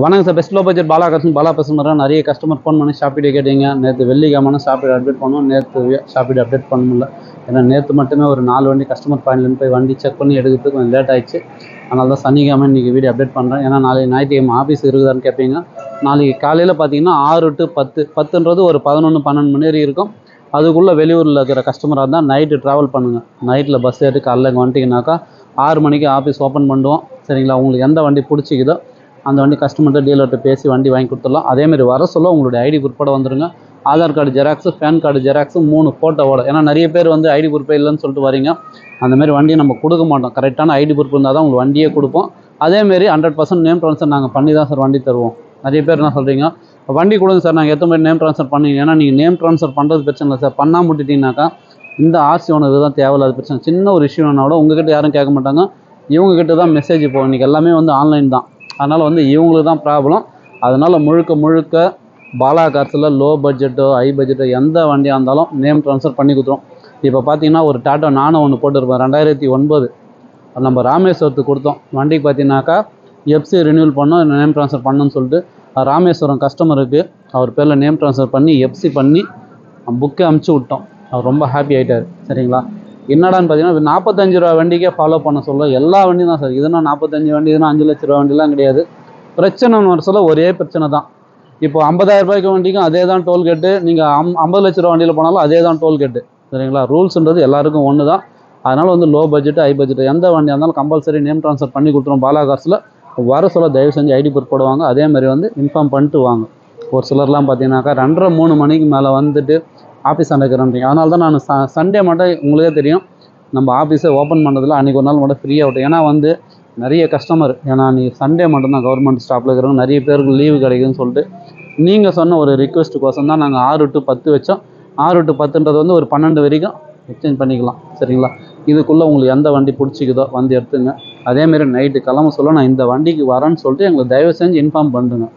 வணக்கம் sir. Best low budget Bala customer Bala பேசுகிறேன் நிறைய கஸ்டமர் ஃபோன் பண்ணி ஷாப்பிடு கேட்டீங்க. நேற்று வெள்ளிக்கிழமை ஷாப்பிடு அப்டேட் பண்ணோம். நேற்று ஷாப்பிடு அப்டேட் பண்ண முடியல. ஏன்னா நேற்று மட்டுமே ஒரு நாலு வண்டி கஸ்டமர் பாயிண்ட்லேருந்து போய் வண்டி செக் பண்ணி எடுக்கிறதுக்கு கொஞ்சம் லேட் ஆயிடுச்சு. அதனால தான் சனிக்கிழமை இன்றைக்கி வீடியோ அப்டேட் பண்ணுறேன் ஏன்னா நாளைக்கு ஞாயிற்றுக்கிழமை ஆஃபீஸ் இருக்குதான்னு கேட்பீங்க நாளைக்கு காலையில் பார்த்தீங்கன்னா ஆறு டு பத்து பத்துன்றது ஒரு பதினொன்று பன்னெண்டு மணி வரைக்கும் இருக்கும். அதுக்குள்ளே வெளியூரில் இருக்கிற கஸ்டமராக இருந்தால் நைட்டு ட்ராவல் பண்ணுங்கள் நைட்டில் பஸ் ஏறி காலைல இங்கே வந்துட்டிங்கனாக்கா ஆறு மணிக்கு ஆஃபீஸ் ஓப்பன் பண்ணுவோம். சரிங்களா? உங்களுக்கு எந்த வண்டி பிடிச்சிக்குதோ அந்த வண்டி கஸ்டமர்கிட்ட டீலர்கிட்ட பேசி வண்டி வாங்கி கொடுத்துடலாம். அதேமாதிரி வர சொல்ல உங்களுடைய ஐடி உட்பட வந்துடுங்க Aadhaar card xerox PAN card xerox மூணு ஃபோட்டோவோட ஏன்னா நிறைய பேர் வந்து ஐடி பொறுப்பே இல்லைன்னு சொல்லிட்டு வரீங்க. அந்தமாரி வண்டியை நம்ம கொடுக்க மாட்டோம். கரெக்டான ஐடி ப்ரூஃப் இருந்தால் தான் உங்களுக்கு வண்டியே கொடுப்போம். அதேமாரி ஹண்ட்ரட் பர்சன்ட் நேம் ட்ரான்ஸ்ஃபர் நாங்கள் பண்ணி தான் சார் வண்டி தருவோம். நிறைய பேர் என்ன சொல்கிறீங்க வண்டி கொடுங்க சார் நாங்கள் எத்தனை மாதிரி நேம் ட்ரான்ஸ்ஃபர் பண்ணி ஏன்னா நீங்கள் நேம் ட்ரான்ஸ்ஃபர் பண்ணுறது பிரச்சனை இல்லை சார் பண்ணாம விட்டுட்டீங்கன்னாக்கா இந்த ஆர்சி ஒன்று தான் தேவையில்லாத பிரச்சனை. சின்ன ஒரு இஷ்யூ கூட உங்ககிட்ட யாரும் கேட்க மாட்டாங்க. இவங்ககிட்ட தான் மெசேஜ் போகும் இன்றைக்கி எல்லாமே வந்து ஆன்லைன் தான். அதனால் வந்து இவங்களுக்கு தான் ப்ராப்ளம் அதனால் முழுக்க முழுக்க பாலா கார்ஸில் லோ பட்ஜெட்டோ ஹை பட்ஜெட்டோ எந்த வண்டியாக இருந்தாலும் நேம் ட்ரான்ஸ்ஃபர் பண்ணி கொடுத்துரும். இப்போ பார்த்தீங்கன்னா ஒரு டாட்டா நானும் ஒன்று போட்டிருப்பேன் ரெண்டாயிரத்தி ஒன்பது. நம்ம ராமேஸ்வரத்துக்கு கொடுத்தோம். வண்டிக்கு பார்த்தீங்கன்னாக்கா எஃப்சி ரினியூவல் பண்ணோம் நேம் ட்ரான்ஸ்ஃபர் பண்ணணும்னு சொல்லிட்டு. ராமேஸ்வரம் கஸ்டமருக்கு அவர் பேரில் நேம் ட்ரான்ஸ்ஃபர் பண்ணி எஃப்சி பண்ணி புக்கை அமுச்சு விட்டோம். அவர் ரொம்ப ஹாப்பி ஆகிட்டார் சரிங்களா? என்னடான்னு பார்த்தீங்கன்னா நாற்பத்தஞ்சு ரூபா வண்டிக்கே ஃபாலோ பண்ண சொல்ல எல்லா வண்டியும் தான் சார். இதுனா நாற்பத்தஞ்சு வண்டி இதுனா அஞ்சு லட்ச ரூபா வண்டிலாம் கிடையாது. பிரச்சனைன்னு வர சொல்ல ஒரே பிரச்சனை தான். இப்போ ஐம்பதாயிரம் ரூபாய்க்கு வண்டிக்கும் அதே தான் டோல்கேட்டு நீங்கள் அம் ஐம்பது லட்ச ரூபா வண்டியில் போனாலும் அதே தான் டோல்கேட்டு சரிங்களா? ரூல்ஸ்ன்றது எல்லாருக்கும் ஒன்று தான். அதனால் வந்து லோ பட்ஜெட் ஹை பட்ஜெட் எந்த வண்டியாக இருந்தாலும் கம்பல்சரி நேம் ட்ரான்ஸ்ஃபர் பண்ணி கொடுத்துரும் பாலா காசில் வர சொல்ல தயவு செஞ்சு ஐடி ப்ரூஃப் போடுவாங்க. அதே மாதிரி வந்து இன்ஃபார்ம் பண்ணிட்டு வாங்க. ஒரு சிலர்லாம் பார்த்தீங்கன்னாக்கா ரெண்டரை மூணு மணிக்கு மேலே வந்துட்டு ஆஃபீஸ் நடக்கிறேன்றீங்க அதனால தான் நான் ச சண்டே மட்டும் உங்களுக்கே தெரியும். நம்ம ஆஃபீஸை ஓப்பன் பண்ணுறதுல அன்றைக்கி ஒரு நாள் மட்டும் ஃப்ரீயாக விட்டோம் ஏன்னா வந்து நிறைய கஸ்டமர் ஏன்னா அன்றைக்கி சண்டே மட்டும்தான் கவர்மெண்ட் ஸ்டாஃபில் இருக்கிறவங்க நிறைய பேருக்கு லீவு கிடைக்குதுன்னு சொல்லிட்டு நீங்கள் சொன்ன ஒரு ரிக்வெஸ்ட்டுக்கோசம் தான் நாங்கள் ஆறு டு பத்து வச்சோம். ஆறு டு பத்துன்றது வந்து ஒரு பன்னெண்டு வரைக்கும் எக்ஸ்சேஞ்ச் பண்ணிக்கலாம். சரிங்களா? இதுக்குள்ளே உங்களுக்கு எந்த வண்டி பிடிச்சிக்குதோ வந்து எடுத்துங்க. அதேமாரி நைட்டு கிளம்ப சொல்ல நான் இந்த வண்டிக்கு வரேன்னு சொல்லிட்டு எங்களுக்கு தயவு செஞ்சு இன்ஃபார்ம் பண்ணுங்க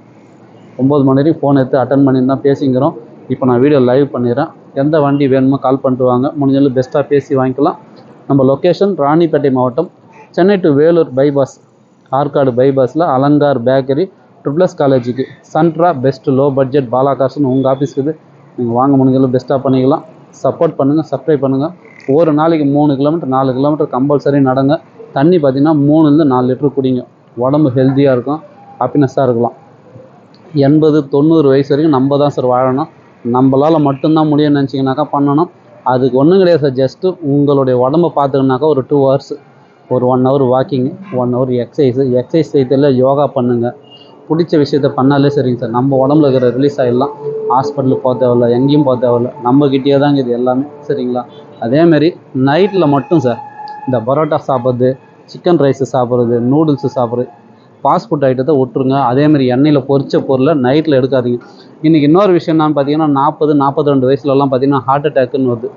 ஒம்பது மணி வரைக்கும் ஃபோன் எடுத்து அட்டன் பண்ணி தான் பேசிக்கிறோம். இப்போ நான் வீடியோ லைவ் பண்ணிடுறேன். எந்த வண்டி வேணுமோ கால் பண்ணிட்டு வாங்க. முடிஞ்சாலும் பெஸ்ட்டாக பேசி வாங்கிக்கலாம். நம்ம லொக்கேஷன் ராணிப்பேட்டை மாவட்டம் சென்னை டு வேலூர் பைபாஸ் ஆற்காடு பைபாஸில் அலங்கார் பேக்கரி ட்ரிபிள்எஸ் காலேஜுக்கு சன்ட்ரா பெஸ்ட் லோ பட்ஜெட் பாலாகாசன் உங்கள் ஆஃபீஸ்க்கு இது. நீங்கள் வாங்க முடிஞ்சாலும் பெஸ்ட்டாக பண்ணிக்கலாம். சப்போர்ட் பண்ணுங்கள் சப்ஸ்கிரைப் பண்ணுங்கள் ஒரு நாளைக்கு மூணு கிலோமீட்டர் நாலு கிலோமீட்டர் கம்பல்சரி நடங்க. தண்ணி பார்த்தீங்கன்னா மூணுலேருந்து நாலு லிட்டர் குடிங்க. உடம்பு ஹெல்த்தியாக இருக்கும். ஹாப்பினஸ்ஸாக இருக்கலாம். எண்பது தொண்ணூறு வயசு வரைக்கும் நம்ம தான் சார் வாழணும். நம்மளால் மட்டும்தான் முடியும்னு நினச்சிங்கனாக்கா பண்ணணும். அதுக்கு ஒன்றும் கிடையாது சார் ஜஸ்ட்டு உங்களுடைய உடம்ப பார்த்துக்கணுனாக்கா ஒரு டூ ஹவர்ஸ் ஒரு one hour walking one hour exercise exercise செய்யறதுல யோகா பண்ணுங்கள் பிடிச்ச விஷயத்த பண்ணாலே சரிங்க சார் நம்ம உடம்புல இருக்கிற ரிலீஸ் ஆகிடலாம் ஹாஸ்பிட்டலுக்கு போக தேவையில்ல எங்கேயும் போக தேவையில்ல. நம்மக்கிட்டே தாங்க இது எல்லாமே சரிங்களா? அதேமாரி நைட்டில் மட்டும் சார் இந்த பரோட்டா சாப்பிட்றது சிக்கன் ரைஸு சாப்பிட்றது நூடுல்ஸு சாப்பிட்றது ஃபாஸ்ட் ஃபுட் ஐட்டத்தை விட்டுருங்க. அதேமாதிரி எண்ணெயில் பொரிச்ச பொருளை நைட்டில் எடுக்காதீங்க. இன்றைக்கி இன்னொரு விஷயம் என்னன்னு பார்த்தீங்கன்னா நாற்பது நாற்பத்தி ரெண்டு வயசுலலாம் பார்த்தீங்கன்னா ஹார்ட் அட்டாக்குன்னு வருது.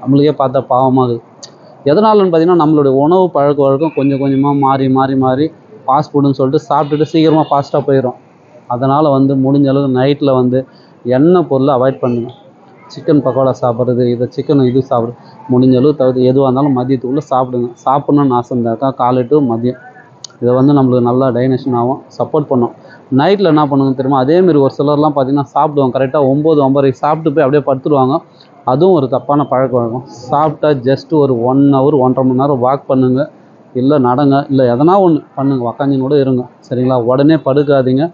நம்மளுக்கே பார்த்தா பாவமாகுது. எதனாலன்னு பார்த்தீங்கன்னா நம்மளுடைய உணவு பழக்க வழக்கம் கொஞ்சம் கொஞ்சமாக மாறி மாறி மாறி ஃபாஸ்ட் ஃபுட்டுன்னு சொல்லிட்டு சாப்பிட்டுட்டு சீக்கிரமாக ஃபாஸ்ட்டாக போயிடும் அதனால் வந்து முடிஞ்ச அளவுக்கு நைட்டில் வந்து எண்ணெய் பொருளை அவாய்ட் பண்ணுங்கள் சிக்கன் பக்கோடா சாப்பிட்றது இதை சிக்கன் இது சாப்பிட்றது முடிஞ்ச அளவு தவிர்த்து எதுவாக இருந்தாலும் மதியத்துக்குள்ளே சாப்பிடுங்க. சாப்பிட்ணுன்னு ஆசை இருந்தாக்கா காலை டு மதியம். இதை வந்து நம்மளுக்கு நல்லா டைனேஷன் ஆகும் சப்போர்ட் பண்ணும். நைட்டில் என்ன பண்ணுங்க தெரியுமா? அதேமாரி ஒரு சிலர்லாம் பார்த்தீங்கன்னா சாப்பிடுவாங்க. கரெக்டாக ஒம்பது ஒம்பது சாப்பிட்டு போய் அப்படியே படுத்துருவாங்க. அதுவும் ஒரு தப்பான பழக்க வழக்கம் சாப்பிட்டா ஜஸ்ட் ஒரு ஒன் ஹவர் ஒன்றரை மணி நேரம் வாக் பண்ணுங்கள் இல்லை நடங்க. இல்லை எதனா ஒன்று பண்ணுங்கள் உக்காஞ்சின்னு கூட இருங்க. சரிங்களா? உடனே படுக்காதீங்க.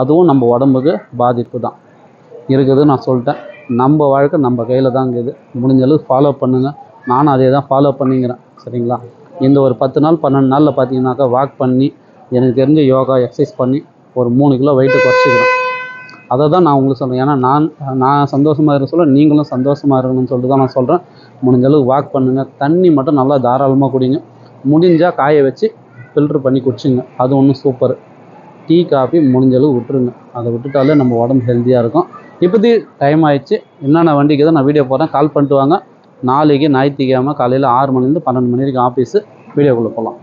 அதுவும் நம்ம உடம்புக்கு பாதிப்பு தான். இருக்குது நான் சொல்லிட்டேன். நம்ம வாழ்க்கை நம்ம கையில் தான் இருக்குது முடிஞ்ச அளவுக்கு ஃபாலோ பண்ணுங்கள் நானும் அதே தான் ஃபாலோ பண்ணிக்கிறேன். சரிங்களா? இந்த ஒரு பத்து நாள் பன்னெண்டு நாளில் பார்த்தீங்கன்னாக்கா வாக் பண்ணி எனக்கு தெரிஞ்ச யோகா எக்ஸசைஸ் பண்ணி ஒரு மூணு கிலோ வெயிட்டை குறைச்சிக்கிறேன். அதை தான் நான் உங்களுக்கு சொல்கிறேன் ஏன்னா நான் நான் சந்தோஷமாக இருக்க சொல்ல நீங்களும் சந்தோஷமாக இருக்கணும்னு சொல்லிட்டு தான் நான் சொல்கிறேன் முடிஞ்ச அளவுக்கு வாக் பண்ணுங்கள் தண்ணி மட்டும் நல்லா தாராளமாக குடிங்க. முடிஞ்சால் காய வச்சு ஃபில்ட்ரு பண்ணி குடிச்சுங்க. அது ஒன்றும் சூப்பர் டீ காஃபி முடிஞ்ச அளவு விட்டுருங்க. அதை விட்டுட்டாலே நம்ம உடம்பு ஹெல்த்தியாக இருக்கும். இப்போதி டைம் ஆயிடுச்சு. என்னென்ன வண்டிக்கு தான் நான் வீடியோ போடுறேன். கால் பண்ணிட்டு வாங்க. நாளைக்கு ஞாயிற்றுக்கிழமை காலையில் ஆறு மணிலேருந்து பன்னெண்டு மணி வரைக்கும் ஆஃபீஸு வீடியோக்குள்ளே போகலாம்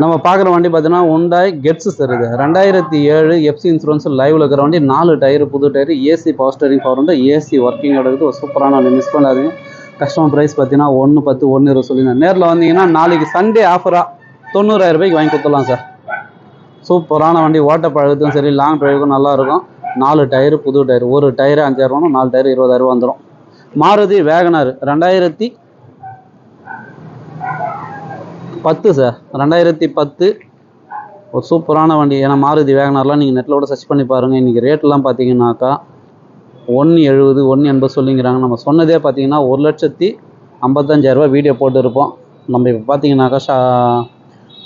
நம்ம பார்க்குற வண்டி பார்த்தீங்கன்னா உண்டாய் கெட்ஸு சார் இது ரெண்டாயிரத்தி ஏழு எஃப்சி இன்சூரன்ஸ் லைவில் இருக்கிற வண்டி நாலு டயர் புது tyre AC power steering power உண்டு. ஏசி ஒர்க்கிங் எடுக்குது. ஒரு சூப்பரான வண்டி. மிஸ் பண்ணாதீங்க. கஸ்டமர் ப்ரைஸ் பார்த்தீங்கன்னா ஒன்று பத்து ஒன்று இருபது சொல்லியிருந்தேன் நேரில் வந்தீங்கன்னா நாளைக்கு சண்டே ஆஃபராக தொண்ணூறாயிரம் ரூபாய்க்கு வாங்கி கொடுத்துடலாம் சார் சூப்பரான வண்டி. ஓட்ட பழகத்துக்கும் சரி லாங் டிரைவுக்கும் நல்லாயிருக்கும் நாலு டயரு புது டயர். ஒரு டயரு அஞ்சாயிரம் நாலு டயரு இருபதாயிரம் வந்துடும் மாருதி வேகனார் ரெண்டாயிரத்தி பத்து சார். ரெண்டாயிரத்தி பத்து ஒரு சூப்பரான வண்டி. ஏன்னா மாருதி வேகனார்லாம் நீங்கள் நெட்டில் கூட சர்ச் பண்ணி பாருங்கள் இன்றைக்கி ரேட்லாம் பார்த்தீங்கன்னாக்கா ஒன்று எழுபது ஒன்று எண்பது சொல்லிங்கிறாங்க. நம்ம சொன்னதே பார்த்தீங்கன்னா ஒரு லட்சத்தி ஐம்பத்தஞ்சாயிரரூபா வீடியோ போட்டுருப்போம். நம்ம இப்போ பார்த்தீங்கன்னாக்கா ஷா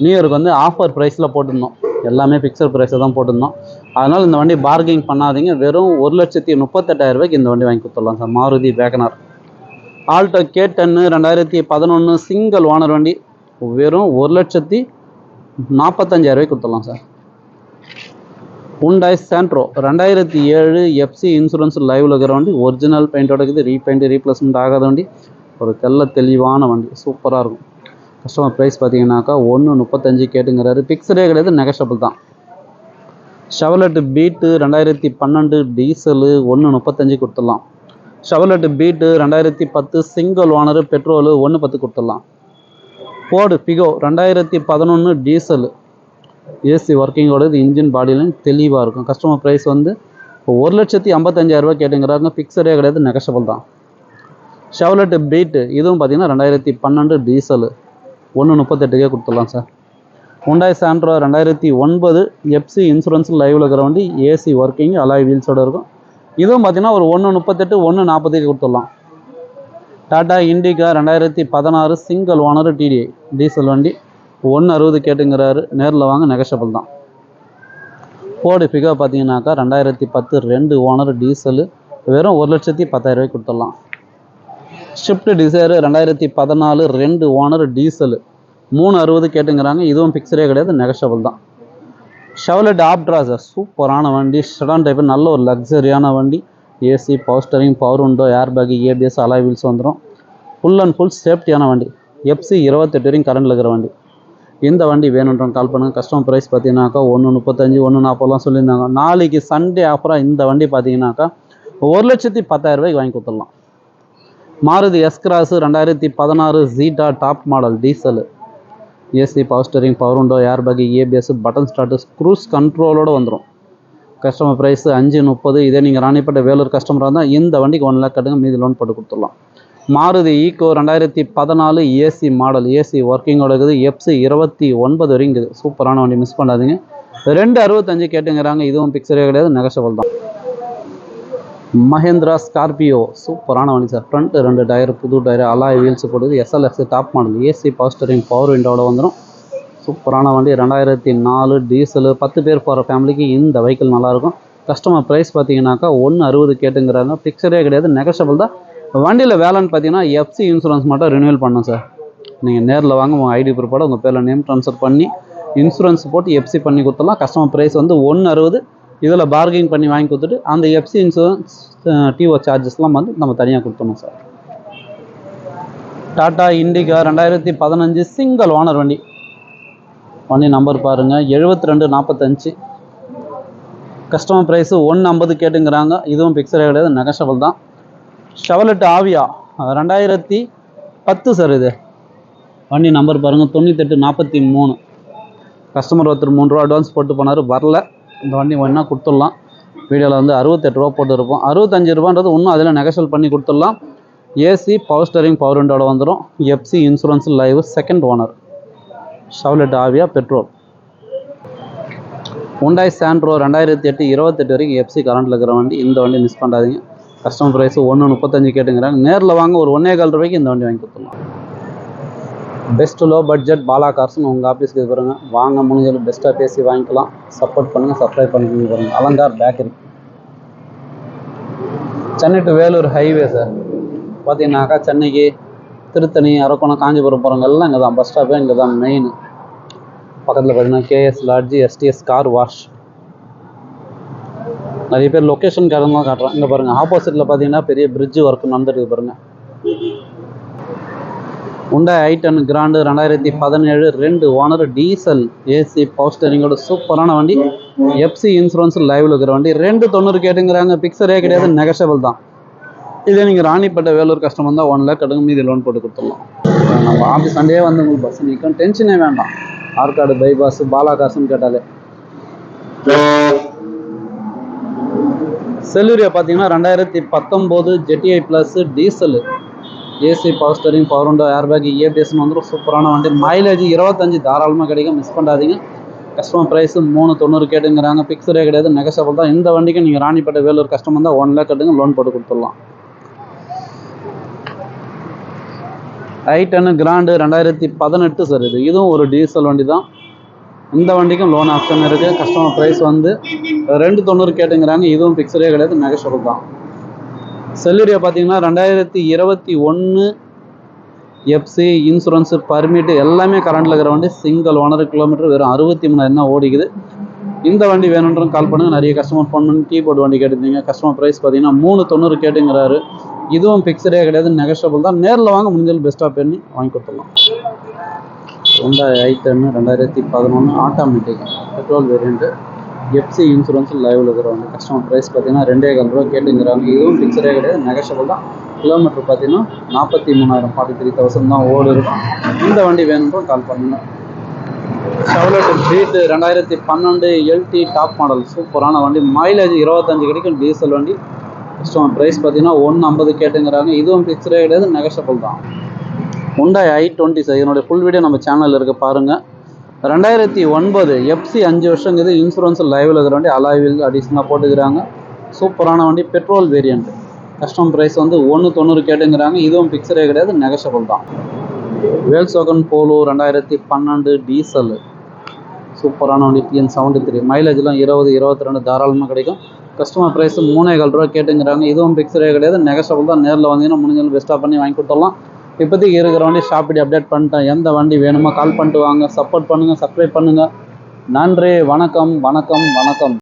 நியூ இயருக்கு வந்து ஆஃபர் ப்ரைஸில் போட்டிருந்தோம். எல்லாமே ஃபிக்ஸட் ப்ரைஸில் தான் போட்டிருந்தோம். அதனால் இந்த வண்டி பார்கிங் பண்ணாதீங்க. வெறும் ஒரு லட்சத்தி முப்பத்தெட்டாயிரரூபாய்க்கு இந்த வண்டி வாங்கி கொடுத்துடலாம் sir. Maruti WagonR. Alto K டென்னு ரெண்டாயிரத்தி பதினொன்று சிங்கிள் ஓனர் வண்டி. வெறும் ஒரு லட்சத்தி நாற்பத்தஞ்சாயிரம் ரூபாய்க்கு கொடுத்துடலாம் சார். உண்டாய் சாண்ட்ரோ ரெண்டாயிரத்தி ஏழு எஃப்சி இன்சூரன்ஸ் லைவில் இருக்கிற வண்டி ஒரிஜினல் பெயிண்டோட இருக்குது. ரீபெயிண்ட் ரீப்ளேஸ்மெண்ட் ஆகாத வண்டி. ஒரு தெல்ல தெளிவான வண்டி. சூப்பராக இருக்கும். கஸ்டமர் ப்ரைஸ் பார்த்தீங்கன்னாக்கா ஒன்று முப்பத்தஞ்சு கேட்டுங்கிறாரு. பிக்சரே கிடையாது நெகஷபிள் தான். ஷவலெட்டு பீட்டு ரெண்டாயிரத்தி பன்னெண்டு டீசலு ஒன்று முப்பத்தஞ்சு கொடுத்துடலாம். ஷவலெட்டு பீட்டு ரெண்டாயிரத்தி பத்து சிங்கிள் ஓனரு பெட்ரோலு ஒன்று பத்து கொடுத்துடலாம். ஃபோர்டு பிகோ ரெண்டாயிரத்தி பதினொன்று டீசல் ஏசி ஒர்க்கிங்கோட இது இன்ஜின் பாடியிலும் தெளிவாக இருக்கும். கஸ்டமர் ப்ரைஸ் வந்து ஒரு லட்சத்தி ஐம்பத்தஞ்சாயிரரூபா கேட்டுங்கிறாங்க. ஃபிக்ஸடே கிடையாது நெகஷபிள் தான். ஷெவலெட்டு பீட்டு இதுவும் பார்த்தீங்கன்னா ரெண்டாயிரத்தி பன்னெண்டு டீசலு ஒன்று முப்பத்தெட்டுக்கே கொடுத்துடலாம் சார் ஹுண்டாய் சாண்ட்ரோ ரெண்டாயிரத்தி ஒன்பது எஃப்சி இன்சூரன்ஸ் லைவில் இருக்கிற வண்டி ஏசி ஒர்க்கிங் அலாய் வீல்ஸோட இருக்கும். இதுவும் பார்த்தீங்கன்னா ஒரு ஒன்று முப்பத்தெட்டு ஒன்று நாற்பதுக்கு கொடுத்துடலாம். டாடா இண்டிகா ரெண்டாயிரத்தி பதினாறு சிங்கிள் ஓனர் டிடிஐ டீசல் வண்டி ஒன்று அறுபது கேட்டுங்கிறாரு. நேரில் வாங்க நெகஷபிள் தான். ஃபோர்டு ஃபிகா பார்த்தீங்கன்னாக்கா ரெண்டாயிரத்தி பத்து ரெண்டு ஓனர் டீசலு. வெறும் ஒரு லட்சத்தி பத்தாயிரம் ரூபாய்க்கு கொடுத்துடலாம். ஷிஃப்ட் டிசைரு ரெண்டாயிரத்தி பதினாலு ரெண்டு ஓனர் டீசலு. மூணு அறுபது கேட்டுங்கிறாங்க. இதுவும் பிக்சரே கிடையாது நெகஷபிள் தான். ஷவலெட் ஆப்ட்ராசர் சூப்பரான வண்டி. ஷடான் டைப்பு நல்ல ஒரு லக்ஸரியான வண்டி. ஏசி பவர் ஸ்டரிங் பவர் உண்டோ air bag ABS alloy wheels வந்துடும் ஃபுல் அண்ட் ஃபுல் சேஃப்டியான வண்டி. எஃப்சி இருபத்தெட்டு வரையும் கரண்டில் இருக்கிற வண்டி. இந்த வண்டி வேணுன்றவங்க கால் பண்ணுங்கள் கஸ்டமர் ப்ரைஸ் பார்த்தீங்கன்னாக்கா ஒன்று முப்பத்தஞ்சு ஒன்று நாற்பதுலாம் சொல்லியிருந்தாங்க. நாளைக்கு சண்டே ஆஃபராக இந்த வண்டி பார்த்தீங்கன்னாக்கா ஒரு லட்சத்தி பத்தாயிரம் ரூபாய்க்கு வாங்கி கொடுத்துடலாம். மாருதி எஸ்கிராஸ் ரெண்டாயிரத்தி பதினாறு Zeta top model diesel AC power steering power உண்டோ air bag ABS button start cruise கண்ட்ரோலோடு வந்துடும் கஸ்டமர் ப்ரைஸ் அஞ்சு முப்பது இதே நீங்கள் ராணிப்பேட்டை வேலூர் கஸ்டமராக இருந்தால் இந்த வண்டிக்கு ஒன் லேக் கட்டுங்க மீதி லோன் போட்டு கொடுத்துடலாம். மாருதி ஈக்கோ ரெண்டாயிரத்தி பதினாலு ஏசி மாடல் ஏசி ஒர்க்கிங்கோட இருக்குது. எப்சி இருபத்தி ஒன்பது வரைக்கும் இருக்குது. சூப்பரான வண்டி மிஸ் பண்ணாதீங்க. ரெண்டு அறுபத்தஞ்சு கேட்டுங்கிறாங்க. இதுவும் பிக்சரே கிடையாது நெகஷபிள் தான். மஹேந்திரா ஸ்கார்பியோ சூப்பரான வண்டி சார் ஃப்ரண்ட் ரெண்டு டயர் புது டயர் அலாய் வீல்ஸ் போடுது SLX top model AC power steering power விண்டோட வந்துடும் சூப்பரான வண்டி. ரெண்டாயிரத்தி நாலு டீசலு. பத்து பேர் போகிற ஃபேமிலிக்கு இந்த வெஹிக்கிள் நல்லாயிருக்கும். கஸ்டமர் ப்ரைஸ் பார்த்தீங்கன்னாக்கா ஒன்று அறுபது கேட்டுங்கிறாங்க. பிக்சரே கிடையாது. நெகஷபிள் தான். வண்டியில் வேலைன்னு பார்த்தீங்கன்னா எஃப்சி இன்சூரன்ஸ் மட்டும் ரினியூவல் பண்ணும் சார் நீங்கள் நேரில் வாங்க. உங்கள் ஐடி ப்ரூஃபோட உங்கள் பேரில் நேம் ட்ரான்ஸ்ஃபர் பண்ணி இன்சூரன்ஸ் போட்டு எஃப்சி பண்ணி கொடுத்துடலாம். கஸ்டமர் ப்ரைஸ் வந்து ஒன்று அறுபது. இதில் பார்கிங் பண்ணி வாங்கி கொடுத்துட்டு அந்த எஃப்சி இன்சூரன்ஸ் டிஓ சார்ஜஸ்லாம் வந்து நம்ம தனியாக கொடுத்துடணும் சார் டாடா இண்டிகா ரெண்டாயிரத்தி பதினஞ்சு சிங்கிள் ஓனர் வண்டி. வண்டி நம்பர் பாருங்கள் எழுபத்தி ரெண்டு நாற்பத்தஞ்சு கஸ்டமர் ப்ரைஸு ஒன்று ஐம்பது கேட்டுங்கிறாங்க. இதுவும் பிக்சரே கிடையாது. நெகஷபிள் தான். ஷவலெட் ஆவியா? ரெண்டாயிரத்தி பத்து சார் இது. வண்டி நம்பர் பாருங்கள் தொண்ணூத்தெட்டு நாற்பத்தி மூணு கஸ்டமர் ஒருத்தர் மூணு ரூபா அட்வான்ஸ் போட்டு போனார். வரல. இந்த வண்டி வேணா கொடுத்துடலாம். வீடியோவில் வந்து அறுபத்தெட்டு ரூபா போட்டுருப்போம். அறுபத்தஞ்சு ரூபான்றது இன்னும் அதில் நெகஷல் பண்ணி கொடுத்துடலாம். ஏசி பவர் ஸ்டரிங் பவர் விண்டோட வந்துடும் FC insurance live second owner Chevrolet Aveo petrol உண்டாய் சாண்ட்ரோ ரெண்டாயிரத்தி எட்டு இருபத்தெட்டு வரைக்கும் எஃப்சி கரண்டில் இருக்கிற வண்டி இந்த வண்டி மிஸ் பண்ணாதீங்க. கஸ்டமர் ப்ரைஸ் ஒன்று முப்பத்தஞ்சு கேட்டுங்கிறாங்க. நேரில் வாங்க ஒரு ஒன்றே கால் ரூபாய்க்கு இந்த வண்டி வாங்கி கொடுத்துடலாம். பெஸ்ட் லோ பட்ஜெட் பாலா கார்ஸ்னு உங்கள் ஆஃபீஸ்க்கு இது வாங்க முடிஞ்சது பெஸ்ட்டாக பேசி வாங்கிக்கலாம். சப்போர்ட் பண்ணுங்கள் சப்ஸ்கிரைப் பண்ணி பாருங்க. Alankar bakery Chennai to Vellore highway sir பார்த்தீங்கன்னாக்கா சென்னைக்கு திருத்தணி அரக்கோணம் காஞ்சிபுரம் போகிறவங்கெல்லாம் இங்கே தான் பஸ் ஸ்டாப்பே இங்கே தான் மெயின் பக்கத்தில் பார்த்தீங்கன்னா KS lodge STS car wash நிறைய பேர் லொக்கேஷன் காரணமாக காட்டுறோம் இங்கே பாருங்கள் ஆப்போசிட்டில் பார்த்தீங்கன்னா பெரிய பிரிட்ஜ் ஒர்க் நடந்துருக்கு பாருங்கள் உண்டா ஐ டென் கிராண்டு ரெண்டாயிரத்தி பதினேழு ரெண்டு ஓனர் டீசல் ஏசி பவர் ஸ்டேரிங்கோட சூப்பரான வண்டி. எஃப்சி இன்சூரன்ஸ் லைவ்ல இருக்கிற வண்டி. ரெண்டு தொண்ணூறு கேட்டுங்கிறாங்க. பிக்சரே கிடையாது நெகஷபிள் தான். இதே நீங்கள் ராணிப்பேட்டை வேலூர் கஸ்டமர் வந்தால் ஒன் லேக் கட்டுங்க மீதி லோன் போட்டு கொடுத்துடலாம். நம்ம ஆஃபீஸ் சண்டே வந்து உங்களுக்கு பஸ் நிற்கும் டென்ஷனே வேண்டாம். ஆற்காடு பைபாஸ் பாலா காசுன்னு கேட்டாலே. செல்லூரியா பார்த்தீங்கன்னா ரெண்டாயிரத்தி பத்தொம்போது ஜெட்டிஐ plus diesel AC power steering power உண்டோ ஏர்பேக் இஏபிஎஸ்னு வந்துடும் சூப்பரான வண்டி. மைலேஜ் இருபத்தஞ்சு. தாராளமாக கிடைக்கும். மிஸ் பண்ணாதீங்க. கஸ்டமர் ப்ரைஸு மூணு தொண்ணூறு கேட்டுங்கிறாங்க. பிக்சரே கிடையாது. நெகசபிள் தான். இந்த வண்டிக்கு நீங்கள் ராணிப்பேட்டை வேலூர் கஸ்டமர் தான் ஒன் லேக் கட்டுங்க லோன் போட்டு கொடுத்துடலாம். ஐ டென்னு கிராண்டு ரெண்டாயிரத்தி பதினெட்டு சார் இது. இதுவும் ஒரு டீசல் வண்டி தான் இந்த வண்டிக்கும் லோன் ஆப்ஷன் இருக்குது கஸ்டமர் ப்ரைஸ் வந்து ரெண்டு தொண்ணூறு கேட்டுங்கிறாங்க. இதுவும் பிக்சரே கிடையாது. நெகஷபிள் தான். செல்லுரியா பார்த்தீங்கன்னா ரெண்டாயிரத்தி இருபத்தி ஒன்று எஃப்சி இன்சூரன்ஸு பர்மிட்டு எல்லாமே கரண்டில் இருக்கிற வண்டி. சிங்கிள் ஒன்றரை கிலோமீட்டர் வெறும் அறுபத்தி மூணாயிரம் தான் ஓடிக்குது. இந்த வண்டி வேணுன்றதும் கால் பண்ணுங்கள் நிறைய கஸ்டமர் ஃபோன் பண்ணி கீபோர்டு வண்டி கேட்டிருந்தீங்க. கஸ்டமர் ப்ரைஸ் பார்த்தீங்கன்னா மூணு தொண்ணூறு கேட்டுங்கிறாரு. இதுவும் பிக்சரே கிடையாது நெகஷபிள் தான். நேரில் வாங்க முடிஞ்சது பெஸ்ட்டாக பண்ணி வாங்கி கொடுத்துடலாம். ரெண்டாயிரம் ஐ டென்னு ரெண்டாயிரத்தி பதினொன்று automatic petrol variant FC insurance லைவில் இருக்கிறவங்க கஸ்டமர் ப்ரைஸ் பார்த்தீங்கன்னா ரெண்டே கால் ரூபா கேட்டுங்கிறாங்க. இதுவும் ஃபிக்ஸடே கிடையாது நெகஷபிள் தான். கிலோமீட்டர் பார்த்தீங்கன்னா நாற்பத்தி மூணாயிரம் ஃபார்ட்டி த்ரீ தௌசண்ட் தான் ஓடு இருக்கும். இந்த வண்டி வேணுன்றோம் கால் பண்ணுங்க. ஷவலட் பீட்டு ரெண்டாயிரத்தி பன்னெண்டு எல்டி டாப் மாடல் சூப்பரான வண்டி. மைலேஜ் இருபத்தஞ்சு கிடைக்கும் டீசல் வண்டி. கஸ்டமர் ப்ரைஸ் பார்த்தீங்கன்னா ஒன்று ஐம்பது கேட்டுங்கிறாங்க. இதுவும் ஃபிக்ஸடே கிடையாது நெகஷபிள் தான். உண்டாய் ஐ டுவெண்ட்டி சார் இதனுடைய ஃபுல் வீடியோ நம்ம சேனலில் இருக்க பாருங்கள் ரெண்டாயிரத்தி ஒன்பது எஃப்சி அஞ்சு வருஷங்கிறது இன்சூரன்ஸ் லைவில் இருக்கிற வண்டி அலாய்வில் அடிஷ்னலாக போட்டுக்கிறாங்க. சூப்பரான வண்டி பெட்ரோல் வேரியண்ட் கஸ்டம் ப்ரைஸ் வந்து ஒன்று தொண்ணூறு கேட்டுங்கிறாங்க. இதுவும் பிக்சரே கிடையாது நெகஷபிள் தான். வேல்சோகன் போலோ ரெண்டாயிரத்தி பன்னெண்டு டீசல் சூப்பரான வண்டி டிஎன் செவன்ட்டி த்ரீ மைலேஜ்லாம் இருபது இருபத்தி ரெண்டு தாராளமாக கிடைக்கும். கஸ்டமர் ப்ரைஸ் மூணே கால் ரூபா கேட்டுங்கிறாங்க. இதுவும் பிக்சரே கிடையாது. நெகஷபிள் தான் நேரில் வந்தீங்கன்னா முடிஞ்சாலும் பெஸ்ட்டாக பண்ணி வாங்கி கொடுத்துடலாம். இப்போதைக்கு இருக்கிற வண்டி ஷாப்பிடி அப்டேட் பண்ணிட்டேன். எந்த வண்டி வேணுமோ கால் பண்ணிட்டு வாங்க. சப்போர்ட் பண்ணுங்கள் சப்ஸ்கிரைப் பண்ணுங்கள் நன்றி. வணக்கம் வணக்கம் வணக்கம்.